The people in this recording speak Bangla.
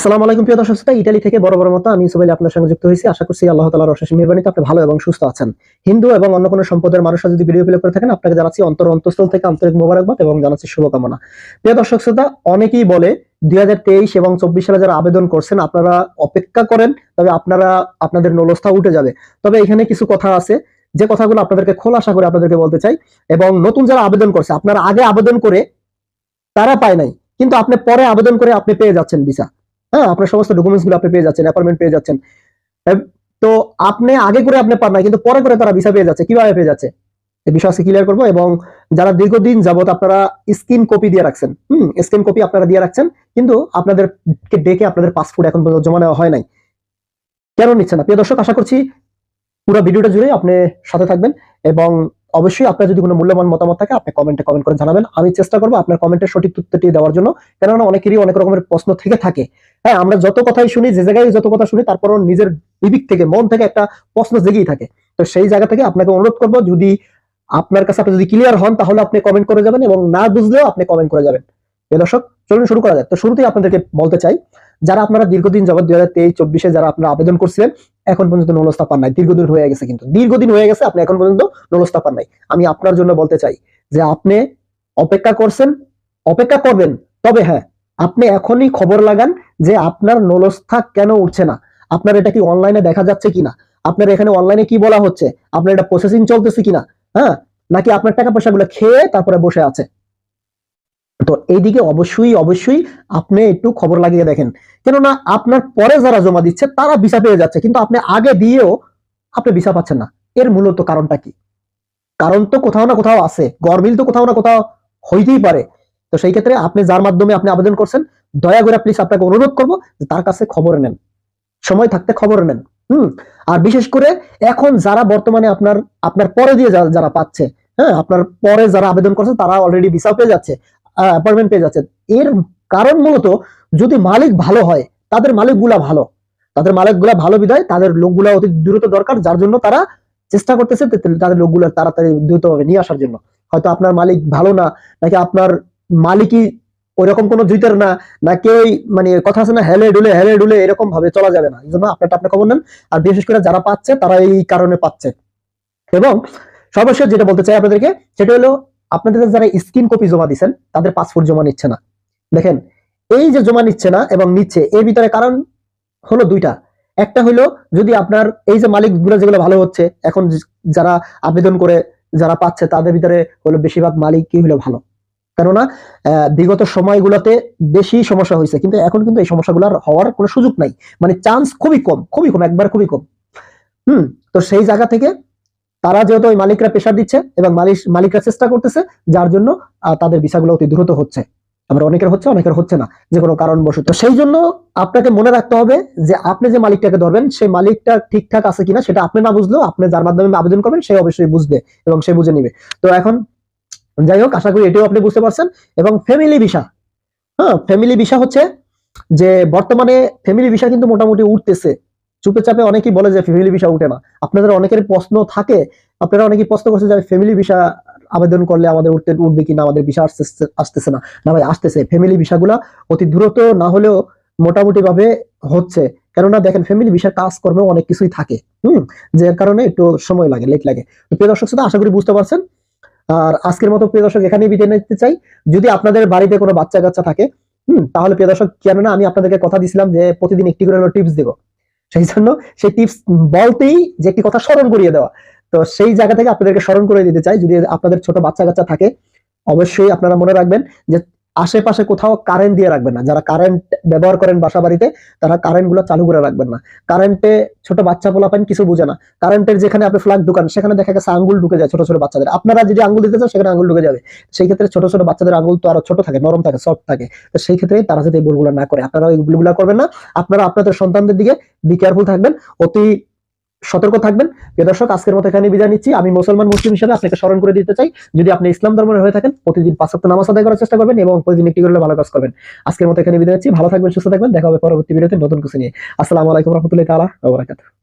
আসসালামু আলাইকুম প্রিয় দর্শক শ্রোতা, ইটালি থেকে বড় বড় মতো আমি সুবাইল আপনার সঙ্গে যুক্ত হয়েছি। আশা করছি আল্লাহ তালার অশেষ মেহরবানিতে আপনি ভালো এবং সুস্থ আছেন। হিন্দু এবং অন্য কোনো সম্পদের মানুষরা যদি ভিডিও প্লে করে থাকেন, আপনাকে জানাচ্ছি অন্তর অন্তঃস্থল থেকে আন্তরিক মোবারকবাদ এবং জানাচ্ছি শুভকামনা। প্রিয় দর্শক শ্রোতা, অনেকেই বলে দুই এবং চব্বিশ সালে যারা আবেদন করছেন, আপনারা অপেক্ষা করেন, তবে আপনারা, আপনাদের নলস্থা উঠে যাবে। তবে এখানে কিছু কথা আছে, যে কথাগুলো আপনাদেরকে খোলাসা করে আপনাদেরকে বলতে চাই, এবং নতুন যারা আবেদন করছে, আপনারা আগে আবেদন করে তারা পায় নাই, কিন্তু আপনি পরে আবেদন করে আপনি পেয়ে যাচ্ছেন ভিসা। হ্যাঁ আপনার সমস্ত ডকুমেন্টসগুলো আপনি পেয়ে যাচ্ছেন অ্যাপয়েন্টমেন্ট পেয়ে যাচ্ছেন। তো আপনি আগে করে আপনি পান না, কিন্তু পরে করে তারা ভিসা পেয়ে যাচ্ছে। কীভাবে পেয়ে যাচ্ছে? এই বিষয় ক্লিয়ার করব এবং যারা দীর্ঘদিন যাবত আপনারা স্ক্রিন কপি দিয়ে রাখছেন, হুম স্ক্রিন কপি আপনারা দিয়ে রাখছেন, কিন্তু আপনাদেরকে ডেকে আপনাদের পাসপোর্ট এখন পর্যন্ত জমা নেওয়া হয় নাই। কেন নিচ্ছে না? প্রিয় দর্শক, আশা করছি পুরো ভিডিওটা জুড়ে আপনি সাথে থাকবেন এবং অবশ্যই আপনার যদি কোনো মূল্যবান মতামত থাকে, আপনি কমেন্টে কমেন্ট করে জানাবেন। আমি চেষ্টা করব আপনার কমেন্টের সঠিক উত্তরটি দেওয়ার জন্য। কেননা অনেকেরই অনেক রকমের প্রশ্ন থেকে থাকে। হ্যাঁ আমরা যত কথাই শুনি, যে জায়গায় যত কথা শুনি, তারপরও নিজের বিবিক থেকে, মন থেকে একটা প্রশ্ন জেগেই থাকে। তো সেই জায়গা থেকে আপনাকে অনুরোধ করব, যদি আপনার কাছে আপনি যদি ক্লিয়ার হন, তাহলে আপনি কমেন্ট করে যাবেন এবং না বুঝলেও আপনি কমেন্ট করে যাবেন। দর্শক চলুন শুরু করা যাক। তো শুরুতেই আপনাদেরকে বলতে চাই, যারা আপনারা দীর্ঘদিন যাবত দুই হাজার তেইশ, চব্বিশে যারা আপনারা আবেদন করছিলেন, এখন পর্যন্ত নলস্তা পান নাই। দীর্ঘদিন হয়ে গেছে কিন্তু। দীর্ঘদিন হয়ে গেছে, আপনি এখন পর্যন্ত নলস্তা পান নাই। আমি আপনার জন্য বলতে চাই যে আপনি অপেক্ষা করছেন, অপেক্ষা করবেন, তবে হ্যাঁ আপনি এখনই খবর লাগান যে আপনার নলস্থা কেন উঠছে না। আপনার এটা কি অনলাইনে দেখা যাচ্ছে কিনা? আপনার এখানে অনলাইনে কি বলা হচ্ছে? আপনার এটা প্রসেসিং চলতেছে কিনা? হ্যাঁ নাকি আপনার টাকা পয়সাগুলো খেয়ে তারপরে বসে আছে? তো এইদিকে অবশ্যই অবশ্যই আপনি একটু খবর লাগিয়ে দেখেন। কেননা আপনার পরে যারা জমা দিচ্ছে, তারা ভিসা পেয়ে যাচ্ছে, কিন্তু আপনি আগে দিয়েও আপনি ভিসা পাচ্ছেন না। এর মূলত কারণটা কি? কারণ তো কোথাও না কোথাও আছে, গরমিল তো কোথাও না কোথাও হইতেই পারে। তো সেই ক্ষেত্রে আপনি যার মাধ্যমে আপনি আবেদন করছেন, দয়া করে প্লিজ আপনাকে অনুরোধ করব তার কাছে খবর নেন। সময় থাকতে খবর নেন, হুম? আর বিশেষ করে এখন যারা বর্তমানে আপনার আপনার পরে দিয়ে যারা পাচ্ছে হ্যাঁ? আপনার পরে যারা আবেদন করছে, তারা অলরেডি ভিসা পেয়ে যাচ্ছে। অ্যাপয়েন্টমেন্ট পেয়ে যাচ্ছে এর কারণ মূলত যদি মালিক ভালো হয়, তাদের মালিকগুলা ভালো। তাদের মালিকগুলা ভালো বিদায় তাদের লোকগুলা অতি দ্রুত দরকার, যার জন্য তারা চেষ্টা করতেছে তাদের লোকগুলো তাড়াতাড়ি দ্রুতভাবে নিয়ে আসার জন্য। হয়তো আপনার মালিক ভালো না, নাকি আপনার মালিকই ওইরকম কোনো জুইটার না না কেউ মানে কথা আছে না, হেলে ডুলে হেলে ডুলে এরকম ভাবে চলা যাবে না। এই জন্য আপনারটা আপনি খবর নেন। আর বিশেষ করে যারা পাচ্ছে, তারা এই কারণে পাচ্ছে। এবং সর্বশেষ যেটা বলতে চাই আপনাদেরকে, সেটা হলো আপনাদের যারা স্ক্রিন কপি জমা দিচ্ছেন তাদের পাসপোর্ট জমা নিচ্ছে না। দেখেন, এই যে জমা নিচ্ছে না এবং নিচ্ছে, এর ভিতরে কারণ হলো দুইটা। একটা হলো, যদি আপনার এই যে মালিকগুলো যেগুলো ভালো হচ্ছে, এখন যারা আবেদন করে, যারা পাচ্ছে, তাদের ভিতরে হলো বেশিরভাগ মালিকই হলো ভালো। কেননা বিগত সময়গুলোতে বেশি সমস্যা হয়েছে, কিন্তু এখন কিন্তু এই সমস্যাগুলো হওয়ার কোনো সুযোগ নাই। মানে চান্স খুবই কম খুবই কম, একবার খুবই কম। হুম, তো সেই জায়গা থেকে তারা যেহেতু ওই মালিকরা প্রেশার দিচ্ছে এবং মালিক মালিকরা চেষ্টা করতেছে, যার জন্য তাদের ভিসাগুলো অতি দ্রুত হচ্ছে। আবার অনেকের হচ্ছে অনেকের হচ্ছে না, যে কোনো কারণবশত। সেই জন্য আপনাকে মনে রাখতে হবে যে, আপনি যে মালিকটাকে ধরবেন, সেই মালিকটা ঠিকঠাক আছে কিনা সেটা আপনি না বুঝলেও আপনি যার মাধ্যমে আবেদন করবেন, সে অবশ্যই বুঝবে এবং সে বুঝে নিবে। তো এখন, যাই হোক, আশা করি এটাও আপনি বুঝতে পারছেন। এবং ফ্যামিলি ভিসা হ্যাঁ ফ্যামিলি ভিসা হচ্ছে যে, বর্তমানে ফ্যামিলি ভিসা কিন্তু মোটামুটি উঠতেছে। চুপে চাপে অনেকেই বলে যে ফ্যামিলি ভিসা উঠে না। আপনাদের অনেকের প্রশ্ন থাকে, আপনারা অনেকেই প্রশ্ন করছে যে ফ্যামিলি ভিসা আবেদন করলে আমাদের উঠতে উঠবে কিনা, আমাদের ভিসা আসতেছে আসতেছে না। না ভাই, আসতেছে। ফ্যামিলি ভিসাগুলা অতি দ্রুত না হলেও মোটামুটি ভাবে হচ্ছে। কেননা দেখেন ফ্যামিলি ভিসা কাজকর্মেও অনেক কিছুই থাকে। হুম? যার কারণে একটু সময় লাগে লেট লাগে। তো প্রিয় দর্শক শ্রোতা, আশা করি বুঝতে পারছেন। আর আজকের মতো প্রিয় দর্শক, এখানেই বিদায় নিতে চাই। যদি আপনাদের বাড়িতে কোনো বাচ্চা কাচ্চা থাকে, হুম? তাহলে প্রিয় দর্শক, কেননা আমি আপনাদেরকে কথা দিছিলাম যে প্রতিদিন একটি করে টিপস দেবো। সেই জন্য সেই টিপস বলতেই যে একটি কথা স্মরণ করিয়ে দেওয়া। তো সেই জায়গা থেকে আপনাদেরকে স্মরণ করে দিতে চাই। যদি আপনাদের ছোট বাচ্চা কাচ্চা থাকে, অবশ্যই আপনারা মনে রাখবেন যে আশেপাশে কোথাও কারেন্ট দিয়ে রাখবেন না। যারা কারেন্ট ব্যবহার করেন বাসা বাড়িতে তারা কারেন্টগুলো চালু করে রাখবেন না। কারেন্টে ছোট বাচ্চা পোলাপান কিছু বুঝে না। কারেন্টের যেখানে আপনি ফ্ল্যাগ ঢুকান, সেখানে দেখা গেছে আঙ্গুল ঢুকে যায় ছোট ছোট বাচ্চাদের। আপনারা যদি আঙ্গুল দিতে চান, সেখানে আঙ্গুল ঢুকে যাবে। সেই ক্ষেত্রে ছোট ছোট বাচ্চাদের আঙ্গুল তো আরও ছোট থাকে, নরম থাকে সফট থাকে। তো সেই ক্ষেত্রে তারা যদি এই ভুলগুলো না করে। আপনারা এই ভুলগুলো করবেন না। আপনারা আপনাদের সন্তানদের দিকে বি কেয়ারফুল থাকবেন। অতি সতর্ক থাকবেন। প্রিয় দর্শক, আজকের মতো এখানে বিদায় নিচ্ছি। আমি মুসলমান মুসলিম হিসেবে আপনাকে স্মরণ করে দিতে চাই, যদি আপনি ইসলাম ধর্মের হয়ে থাকেন, প্রতিদিন পাঁচ সপ্তাহ নামাজ আদায় করার চেষ্টা করবেন এবং প্রতিদিন একটি করলে ভালো কাজ করবেন। আজকের মতো এখানে বিদায় নিচ্ছি। ভালো থাকবেন, সুস্থ থাকবেন। দেখা হবে পরবর্তী ভিডিওতে নতুন কিছু নিয়ে। আসসালামু আলাইকুম রহমতুল্লাহ বারাকাতুহু।